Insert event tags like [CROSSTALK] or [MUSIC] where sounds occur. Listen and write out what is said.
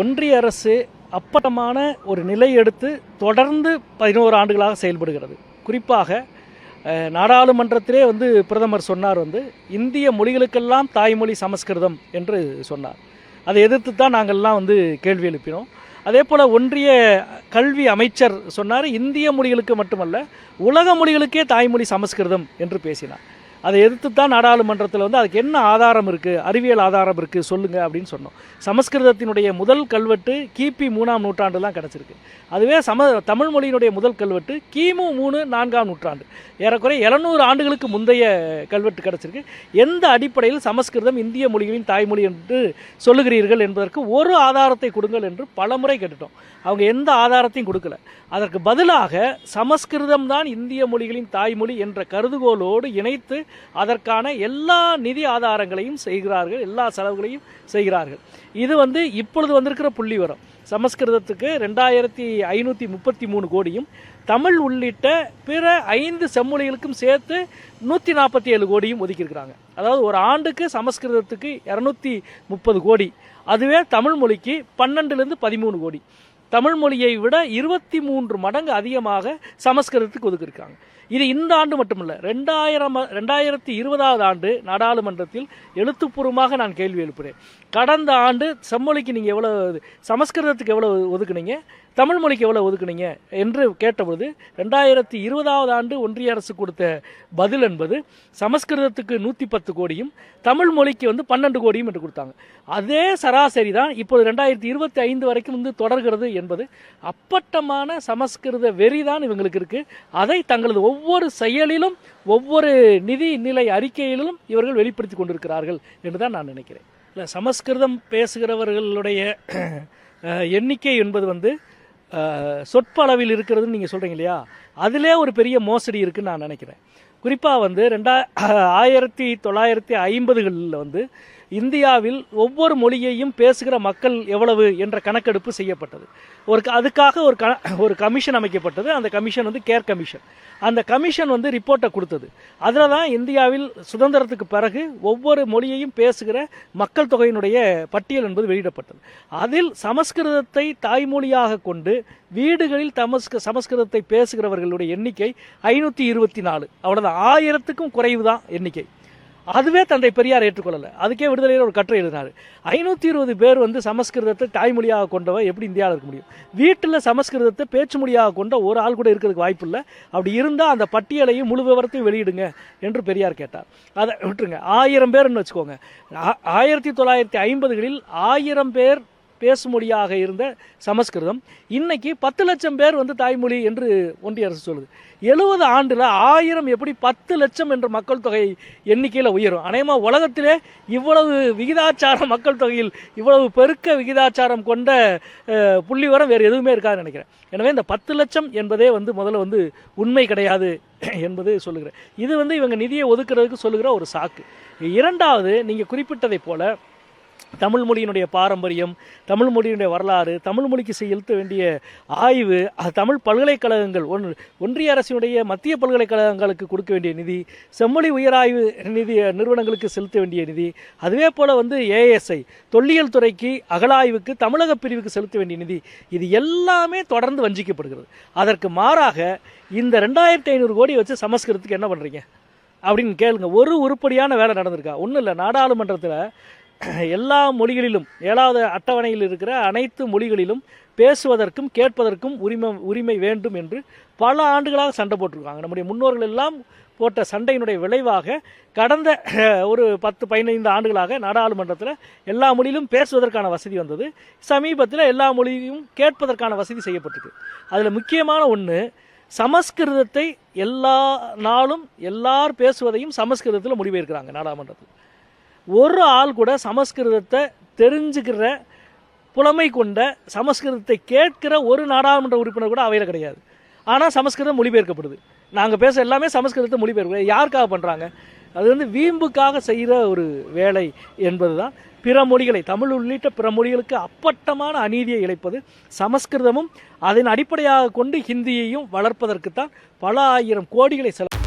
ஒன்றிய அரசு அப்பட்டமான ஒரு நிலை எடுத்து தொடர்ந்து பதினோரு ஆண்டுகளாக செயல்படுகிறது. குறிப்பாக நாடாளுமன்றத்திலே வந்து பிரதமர் சொன்னார் வந்து இந்திய மொழிகளுக்கெல்லாம் தாய்மொழி சமஸ்கிருதம் என்று சொன்னார். அதை எதிர்த்து தான் நாங்கள்லாம் வந்து கேள்வி எழுப்பினோம். அதே போல் ஒன்றிய கல்வி அமைச்சர் சொன்னார் இந்திய மொழிகளுக்கு மட்டுமல்ல உலக மொழிகளுக்கே தாய்மொழி சமஸ்கிருதம் என்று பேசினார். அதை எதிர்த்து தான் நாடாளுமன்றத்தில் வந்து அதுக்கு என்ன ஆதாரம் இருக்குது அறிவியல் ஆதாரம் இருக்குது சொல்லுங்கள் அப்படின்னு சொன்னோம். சமஸ்கிருதத்தினுடைய முதல் கல்வெட்டு கிபி மூணாம் நூற்றாண்டுலாம் கிடச்சிருக்கு. அதுவே சம தமிழ் மொழியினுடைய முதல் கல்வெட்டு கிமு மூணு நான்காம் நூற்றாண்டு. ஏறக்குறைய எழுநூறு ஆண்டுகளுக்கு முந்தைய கல்வெட்டு கிடச்சிருக்கு. எந்த அடிப்படையில் சமஸ்கிருதம் இந்திய மொழிகளின் தாய்மொழி என்று சொல்லுகிறீர்கள் என்பதற்கு ஒரு ஆதாரத்தை கொடுங்கள் என்று பலமுறை கேட்டுட்டோம். அவங்க எந்த ஆதாரத்தையும் கொடுக்கல. அதற்கு பதிலாக சமஸ்கிருதம் தான் இந்திய மொழிகளின் தாய்மொழி என்ற கருதுகோளோடு இணைத்து அதற்கான எல்லா நிதி ஆதாரங்களையும் செய்கிறார்கள் எல்லா செலவுகளையும் செய்கிறார்கள். இது வந்து இப்பொழுது வந்திருக்கிற புள்ளி வரும் சமஸ்கிருதத்துக்கு ரெண்டாயிரத்தி ஐநூற்றி முப்பத்தி மூணு கோடியும் தமிழ் உள்ளிட்ட பிற ஐந்து செம்மொழிகளுக்கும் சேர்த்து நூற்றி நாற்பத்தி ஏழு கோடியும் ஒதுக்கியிருக்கிறாங்க. அதாவது ஒரு ஆண்டுக்கு சமஸ்கிருதத்துக்கு இரநூத்தி முப்பது கோடி. அதுவே தமிழ் மொழிக்கு பன்னெண்டுலேருந்து பதிமூணு கோடி. தமிழ் மொழியை விட இருபத்தி மூன்று மடங்கு அதிகமாக சமஸ்கிருதத்துக்கு ஒதுக்கியிருக்காங்க. இது இந்த ஆண்டு மட்டுமல்ல ரெண்டாயிரம் ரெண்டாயிரத்தி இருபதாவது ஆண்டு நாடாளுமன்றத்தில் எழுத்துப்பூர்வமாக நான் கேள்வி எழுப்புகிறேன் கடந்த ஆண்டு செம்மொழிக்கு நீங்கள் எவ்வளோ சமஸ்கிருதத்துக்கு எவ்வளோ ஒதுக்குனீங்க? தமிழ் மொழிக்கு எவ்வளோ ஒதுக்குனீங்க என்று கேட்டபொழுது ரெண்டாயிரத்தி இருபதாவது ஆண்டு ஒன்றிய அரசு கொடுத்த பதில் என்பது சமஸ்கிருதத்துக்கு நூற்றி பத்து கோடியும் தமிழ் மொழிக்கு வந்து பன்னெண்டு கோடியும் என்று கொடுத்தாங்க. அதே சராசரி தான் இப்போது ரெண்டாயிரத்தி இருபத்தி ஐந்து வரைக்கும் வந்து தொடர்கிறது என்பது அப்பட்டமான சமஸ்கிருத வெறி தான் இவங்களுக்கு இருக்குது அதை தங்களது ஒவ்வொரு செயலிலும் ஒவ்வொரு நிதி நிலை அறிக்கையிலும் இவர்கள் வெளிப்படுத்தி கொண்டிருக்கிறார்கள் என்று தான் நான் நினைக்கிறேன். இல்லை சமஸ்கிருதம் பேசுகிறவர்களுடைய எண்ணிக்கை என்பது வந்து சொற்பளவில் இருக்கிறதுன்னு நீங்கள் சொல்கிறீங்க இல்லையா அதிலே ஒரு பெரிய மோசடி இருக்குன்னு நான் நினைக்கிறேன். குறிப்பாக வந்து ரெண்டா ஆயிரத்தி தொள்ளாயிரத்தி ஐம்பதுகளில் வந்து இந்தியாவில் ஒவ்வொரு மொழியையும் பேசுகிற மக்கள் எவ்வளவு என்ற கணக்கெடுப்பு செய்யப்பட்டது. ஒரு க- அதுக்காக ஒரு க ஒரு கமிஷன் அமைக்கப்பட்டது. அந்த கமிஷன் வந்து கேர் கமிஷன். அந்த கமிஷன் வந்து ரிப்போர்ட்டை கொடுத்தது. அதில் தான் இந்தியாவில் சுதந்திரத்துக்கு பிறகு ஒவ்வொரு மொழியையும் பேசுகிற மக்கள் தொகையினுடைய பட்டியல் என்பது வெளியிடப்பட்டது. அதில் சமஸ்கிருதத்தை தாய்மொழியாக கொண்டு வீடுகளில் தமஸ்க சமஸ்கிருதத்தை பேசுகிறவர்களுடைய எண்ணிக்கை ஐநூற்றி இருபத்தி நாலு. அவ்வளோதான் ஆயிரத்துக்கும் குறைவு தான் எண்ணிக்கை. அதுவே தந்தை பெரியார் ஏற்றுக்கொள்ளலை. அதுக்கே விடுதலையில் ஒரு கட்டுரை எழுதினார். ஐநூற்றி இருபது பேர் வந்து சமஸ்கிருதத்தை தாய்மொழியாக கொண்டவ எப்படி இந்தியாவில் இருக்க முடியும்? வீட்டில் சமஸ்கிருதத்தை பேச்சு மொழியாக கொண்ட ஒரு ஆள் கூட இருக்கிறதுக்கு வாய்ப்பு இல்லை. அப்படி இருந்தால் அந்த பட்டியலையும் முழு விவரத்தையும் வெளியிடுங்க என்று பெரியார் கேட்டார். அதை விட்டுருங்க. ஆயிரம் பேர்னு வச்சுக்கோங்க. ஆயிரத்தி தொள்ளாயிரத்தி ஐம்பதுகளில் ஆயிரம் பேர் பேசுமொழியாக இருந்த சமஸ்கிருதம். இன்னைக்கு பத்து லட்சம் பேர் வந்து தாய்மொழி என்று ஒன்றிய அரசு சொல்லுது. எழுபது ஆண்டில் ஆயிரம் எப்படி பத்து லட்சம் என்ற மக்கள் தொகை எண்ணிக்கையில் உயரும். அநேகமாக உலகத்திலே இவ்வளவு விகிதாச்சார மக்கள் தொகையில் இவ்வளவு பெருக்க விகிதாச்சாரம் கொண்ட புள்ளி புள்ளிவரம் வேறு எதுவுமே இருக்காதுன்னு நினைக்கிறேன். எனவே இந்த பத்து லட்சம் என்பதே வந்து முதல்ல வந்து உண்மை கிடையாது [CLEARS THROAT] என்பது சொல்லுகிறேன். இது வந்து இவங்க நிதியை ஒதுக்குறதுக்கு சொல்லுகிற ஒரு சாக்கு. இரண்டாவது நீங்கள் குறிப்பிட்டதைப் போல தமிழ் மொழியினுடைய பாரம்பரியம் தமிழ் மொழியினுடைய வரலாறு தமிழ் மொழிக்கு செலுத்த வேண்டிய ஆய்வு அது தமிழ் பல்கலைக்கழகங்கள் ஒன் ஒன்றிய அரசினுடைய மத்திய பல்கலைக்கழகங்களுக்கு கொடுக்க வேண்டிய நிதி செம்மொழி உயராய்வு நிதி நிறுவனங்களுக்கு செலுத்த வேண்டிய நிதி அதுவே போல் வந்து ஏஎஸ்ஐ தொல்லியல் துறைக்கு அகலாய்வுக்கு தமிழக பிரிவுக்கு செலுத்த வேண்டிய நிதி இது எல்லாமே தொடர்ந்து வஞ்சிக்கப்படுகிறது. அதற்கு மாறாக இந்த ரெண்டாயிரத்தி ஐநூறு கோடி வச்சு சமஸ்கிருதத்துக்கு என்ன பண்ணுறீங்க அப்படின்னு கேளுங்க. ஒரு உருப்படியான வேலை நடந்திருக்கா? ஒன்றும் இல்லை. நாடாளுமன்றத்தில் எல்லா மொழிகளிலும் ஏழாவது அட்டவணையில் இருக்கிற அனைத்து மொழிகளிலும் பேசுவதற்கும் கேட்பதற்கும் உரிமை உரிமை வேண்டும் என்று பல ஆண்டுகளாக சண்டை போட்டிருக்காங்க. நம்முடைய முன்னோர்கள் எல்லாம் போட்ட சண்டையினுடைய விளைவாக கடந்த ஒரு பத்து பதினைந்து ஆண்டுகளாக நாடாளுமன்றத்தில் எல்லா மொழியிலும் பேசுவதற்கான வசதி வந்தது. சமீபத்தில் எல்லா மொழியும் கேட்பதற்கான வசதி செய்யப்பட்டிருக்கு. அதில் முக்கியமான ஒன்று சமஸ்கிருதத்தை எல்லா நாளும் எல்லார் பேசுவதையும் சமஸ்கிருதத்தில் மொழிபெயர்க்கிறாங்க நாடாளுமன்றத்தில். ஒரு ஆள் கூட சமஸ்கிருதத்தை தெரிஞ்சுக்கிற புலமை கொண்ட சமஸ்கிருதத்தை கேட்கிற ஒரு நாடாளுமன்ற உறுப்பினர் கூட அவையில் கிடையாது. ஆனால் சமஸ்கிருதம் மொழிபெயர்க்கப்படுது. நாங்கள் பேச எல்லாமே சமஸ்கிருதத்தை மொழிபெயர்க்க யாருக்காக பண்ணுறாங்க அது வந்து வீம்புக்காக செய்கிற ஒரு வேலை என்பது தான் பிற மொழிகளை தமிழ் உள்ளிட்ட பிற மொழிகளுக்கு அப்பட்டமான அநீதியை இழைப்பது சமஸ்கிருதமும் அதன் அடிப்படையாக கொண்டு ஹிந்தியையும் வளர்ப்பதற்குத்தான் பல ஆயிரம் கோடிகளை செலவு